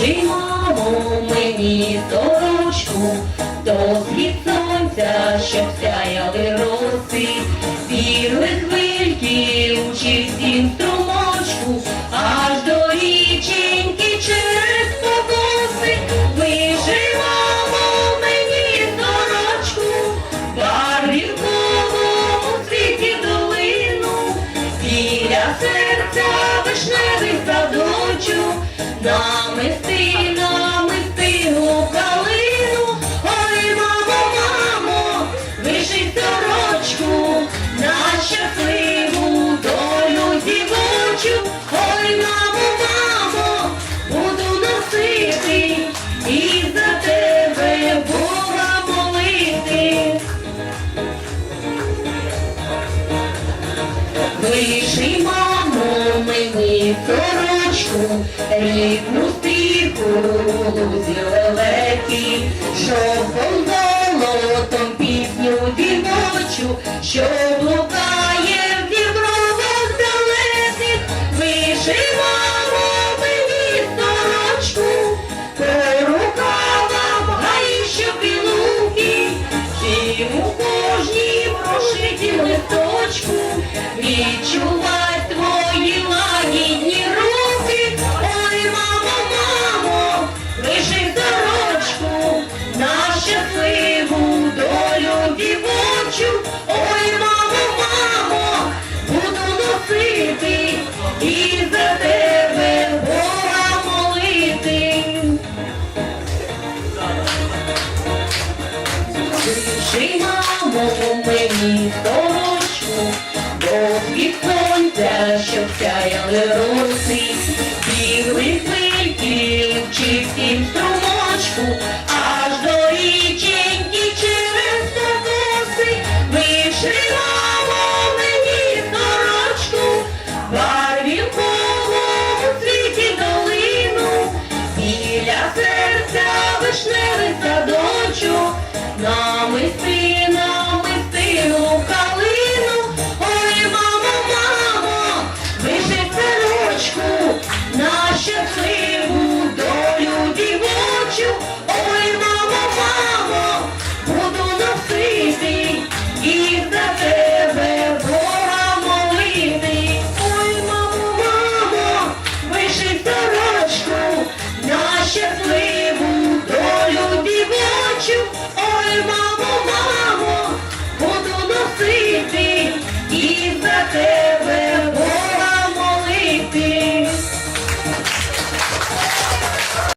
Поши, мені сорочку, до хліб сонця, щоб сяяли роси. Садочок, намисти, намисти у калину, ой, мамо, мамо, вишить сорочку, на щасливу долю дівочу, ой, мамо, мамо, буду носити і за тебе Бога молити. Виший, мамо, мені сорочку, рідну стріху, лузі щоб волнолотом пісню дівочу, щоб блукає дівочу, ой, мамо, мамо, буду носити і за тебе Бога молити. Пиши, мамо, мені сорочку, бо від сонця, щоб сяяли роси, бігли хвильки в чистім струмочку, long with me.